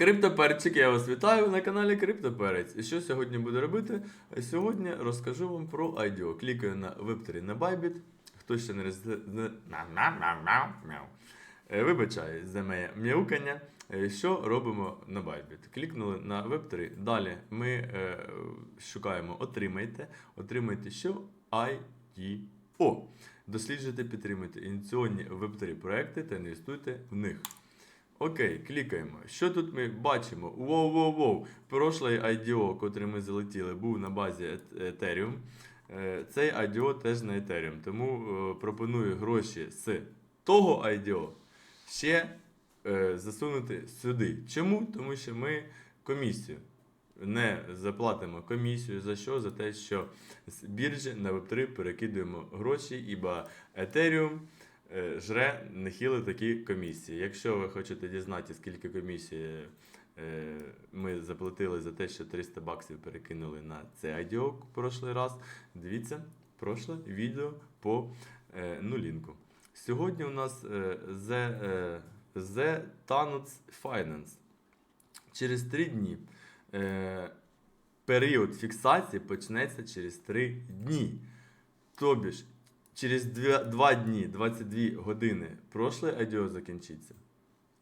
Криптоперчик, я вас вітаю на каналі Криптоперець. І що сьогодні буду робити? Сьогодні розкажу вам про IDO. Клікаю на Web3 на Bybit. Хто ще не роз... Е, Вибачаю за моє м'яукання. Е, Що робимо на Bybit? Клікнули на Web3. Далі ми е, шукаємо отримайте. Отримайте що? IDO. Досліджуйте, підтримуйте ініційні Web3 проекти та інвестуйте в них. Окей, клікаємо. Що тут ми бачимо? Воу-воу-воу. Прошлий IDO, котрий ми залетіли, був на базі Ethereum. Е, Цей IDO теж на Ethereum. Тому е, пропоную гроші з того IDO ще е, засунути сюди. Чому? Тому що ми комісію не заплатимо комісію за що? За те, що з біржі на Web3 перекидуємо гроші, ібо Ethereum е, жре нехило такі комісії. Якщо ви хочете дізнатися, скільки комісії е, ми заплатили за те, що 300 баксів перекинули на це в прошлий раз, дивіться прошле відео по е, нулінку. Сьогодні у нас е, The, е, The Tanuts Finance. Через 3 дні. Е, період фіксації почнеться через 3 дні. Тобі ж, через 2 дні, 22 години прошле адіо закінчиться.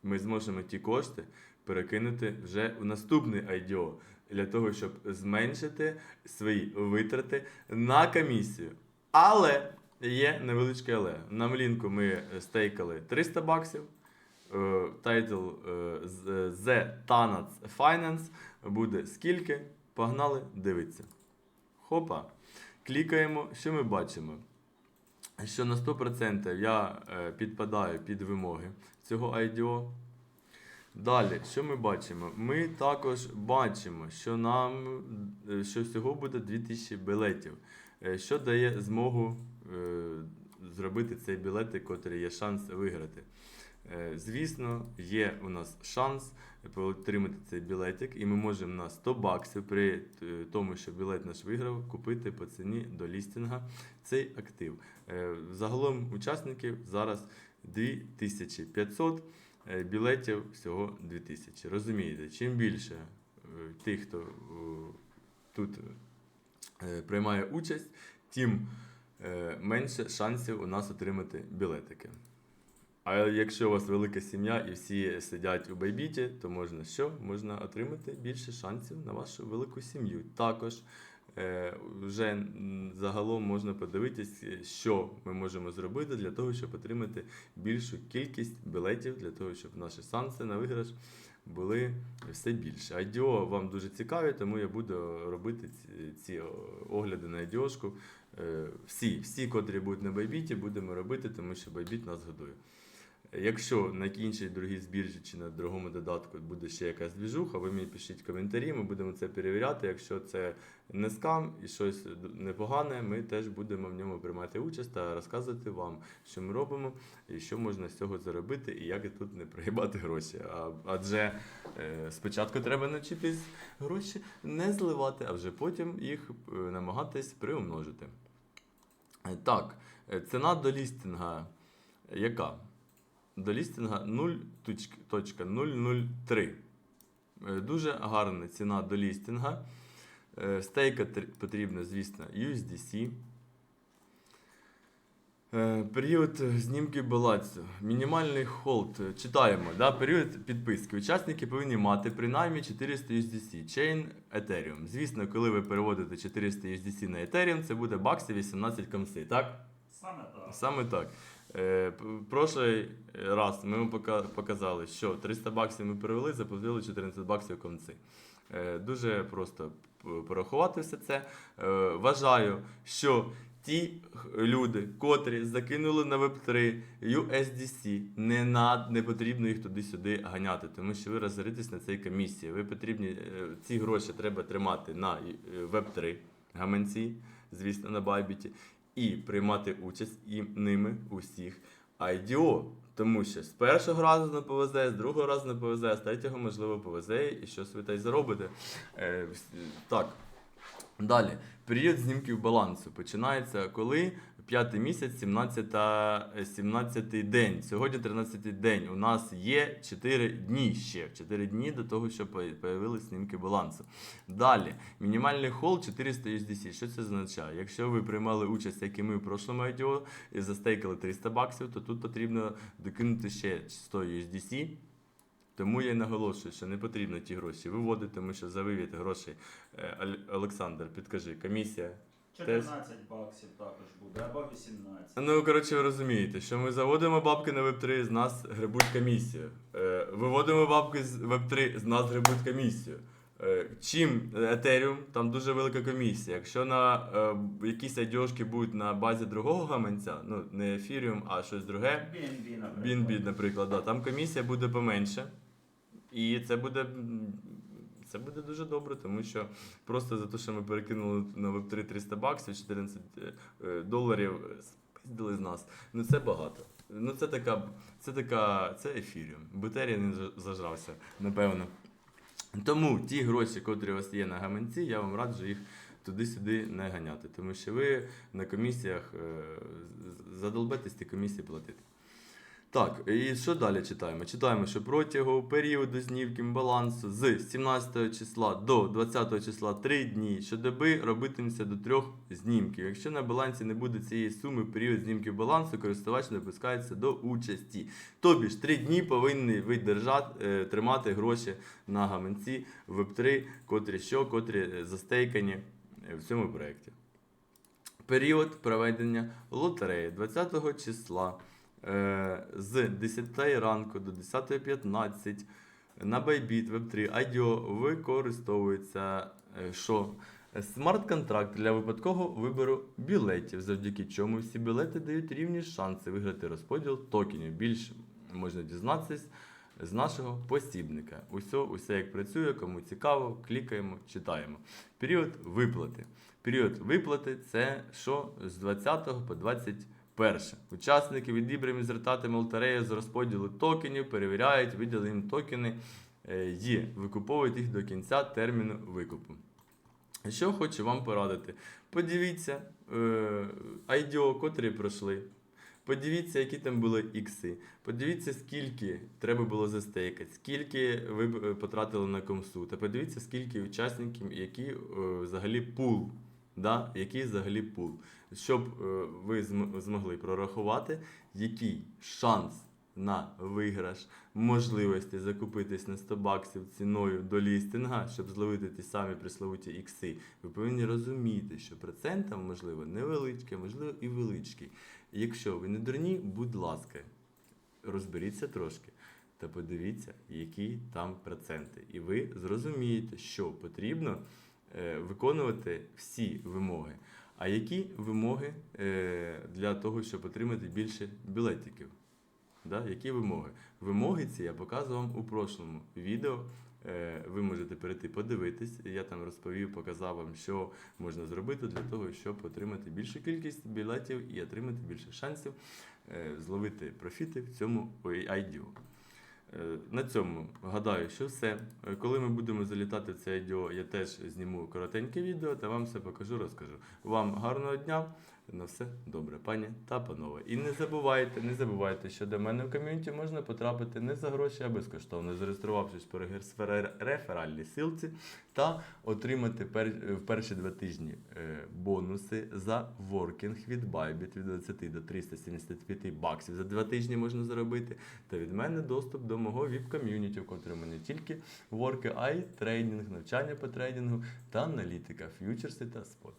Ми зможемо ті кошти перекинути вже в наступний IDO для того, щоб зменшити свої витрати на комісію. Але є невеличке але. На млінку ми стейкали 300 баксів. Е, Тайтл е, The Tanats Finance буде скільки? Погнали, дивиться. Хопа. Клікаємо, що ми бачимо? Що на 100% я е, підпадаю під вимоги цього IDO. Далі, що ми бачимо? Ми також бачимо, що нам е, що всього буде 2000 білетів, е, що дає змогу зробити цей білет, який є шанс виграти. Е, Звісно, є у нас шанс отримати цей білетик, і ми можемо на 100 баксів при е, тому, що білет наш виграв, купити по ціні до лістінга цей актив. Е, Загалом учасників зараз 2500 е, білетів всього 2000. Розумієте, чим більше тих, хто тут приймає участь, тим менше шансів у нас отримати білетики. А якщо у вас велика сім'я і всі сидять у байбіті, то можна що? Можна отримати більше шансів на вашу велику сім'ю. Також е, вже загалом можна подивитись, що ми можемо зробити для того, щоб отримати більшу кількість білетів, для того, щоб наші шанси на виграш були все більше. IDO вам дуже цікаві, тому я буду робити ці, ці огляди на IDO-шку. Е, Всі, всі, котрі будуть на байбіті, будемо робити, тому що байбіт нас годує. Якщо на іншій другій збіржі чи на другому додатку буде ще якась двіжуха, ви мені пишіть коментарі, ми будемо це перевіряти. Якщо це не скам і щось непогане, ми теж будемо в ньому приймати участь та розказувати вам, що ми робимо і що можна з цього заробити, і як тут не прогибати гроші. А, адже е, спочатку треба навчитись гроші не зливати, а вже потім їх е, намагатись приумножити. Е, Так, е, ціна до лістинга яка? До лістинга 0.003. Е, Дуже гарна ціна до лістинга. Е, Стейка тр- потрібно, звісно, USDC. Е, Період знімки балансу. Мінімальний холд. Читаємо. Да? Період підписки. Учасники повинні мати принаймні 400 USDC. Chain Ethereum. Звісно, коли ви переводите 400 USDC на Ethereum, це буде баксів 18 комси, так? Саме так. Саме так. Е, Прошлий раз ми показали, що 300 баксів ми перевели, заплатили 14 баксів конці. Е, Дуже просто порахувати все це. Е, Вважаю, що ті люди, котрі закинули на Web3 USDC, не, над, не потрібно їх туди-сюди ганяти, тому що ви розоритесь на цій комісії. Ви потрібні, ці гроші треба тримати на е, Web3 гаманці, звісно, на Байбіті і приймати участь і ними усіх IDO. Тому що з першого разу не повезе, з другого разу не повезе, з третього, можливо, повезе і щось ви та й заробите. Е, так. Далі, період знімків балансу починається коли П'ятий місяць, 17, 17 день. Сьогодні 13 день. У нас є 4 дні ще. 4 дні до того, що появились знімки балансу. Далі, мінімальний хол 400 USDC. Що це означає? Якщо ви приймали участь, як і ми в прошлому відео, і застейкали 300 баксів, то тут потрібно докинути ще 100 USDC. Тому я й наголошую, що не потрібно ті гроші виводити, тому що за вивід грошей е, Олександр, підкажи, комісія 14 баксів також буде, або 18. Ну, коротше, ви розумієте, що ми заводимо бабки на Web3, з нас гребуть комісію. Е, виводимо бабки з Web3, з нас гребуть комісію. Е, чим Ethereum, там дуже велика комісія. Якщо на е, якісь айдіошки будуть на базі другого гаманця, ну не Ethereum, а щось друге, BNB, наприклад. BNB, наприклад, да, там комісія буде поменше. І це буде, це буде дуже добре, тому що просто за те, що ми перекинули на Web3 300 баксів, 14 е, доларів, е, спиздили з нас. Ну це багато. Ну це така, це така, це ефіріум. Бутерія не зажрався, напевно. Тому ті гроші, котрі у вас є на гаманці, я вам раджу їх туди-сюди не ганяти, тому що ви на комісіях е, задолбетесь ті комісії платити. Так, і що далі читаємо? Читаємо, що протягом періоду знівки балансу з 17 числа до 20 числа 3 дні щодоби робитиметься до трьох знімків. Якщо на балансі не буде цієї суми період знімки балансу, користувач допускається до участі. Тобі ж 3 дні повинні ви держати, е, тримати гроші на гаманці Web3, котрі що, котрі застейкані е, в цьому проєкті. Період проведення лотереї 20 числа з 10 ранку до 10.15 на Bybit Web3 IDO використовується е, що? Смарт-контракт для випадкового вибору білетів, завдяки чому всі білети дають рівні шанси виграти розподіл токенів. Більше можна дізнатися з нашого посібника. Усе, усе як працює, кому цікаво, клікаємо, читаємо. Період виплати. Період виплати це що з 20 по 21. Учасники відібрані з результатами лотереї з розподілу токенів, перевіряють, виділи їм токени е, і викуповують їх до кінця терміну викупу. Що хочу вам порадити? Подивіться е, IDO, котрі пройшли. Подивіться, які там були ікси. Подивіться, скільки треба було застейкати, скільки ви е, потратили на комсу. Та подивіться, скільки учасників, які е, взагалі пул. Да? Який взагалі пул. Щоб е, ви змогли прорахувати, який шанс на виграш, можливості закупитись на 100 баксів ціною до лістинга, щоб зловити ті самі присловуті ікси. Ви повинні розуміти, що процент там, можливо, невеличкий, можливо, і величкий. Якщо ви не дурні, будь ласка, розберіться трошки та подивіться, які там проценти. І ви зрозумієте, що потрібно е, виконувати всі вимоги. А які вимоги е, для того, щоб отримати більше білетиків? Да? Які вимоги? Вимоги ці я показував вам у прошлому відео. Е, Ви можете перейти подивитись. Я там розповів, показав вам, що можна зробити для того, щоб отримати більшу кількість білетів і отримати більше шансів е, зловити профіти в цьому IDO. Е, На цьому гадаю, що все. Е, Коли ми будемо залітати в це відео, я теж зніму коротеньке відео та вам все покажу, розкажу. Вам гарного дня, на все добре, пані та панове. І не забувайте, не забувайте, що до мене в ком'юніті можна потрапити не за гроші, а безкоштовно, зареєструвавшись по реферальній силці та отримати в перші два тижні е, бонуси за воркінг від Bybit від 20 до 375 баксів за два тижні можна заробити. Та від мене доступ до мого віп-ком'юніті, в котрому не тільки ворки, а й трейдинг, навчання по трейдингу та аналітика, ф'ючерси та спот.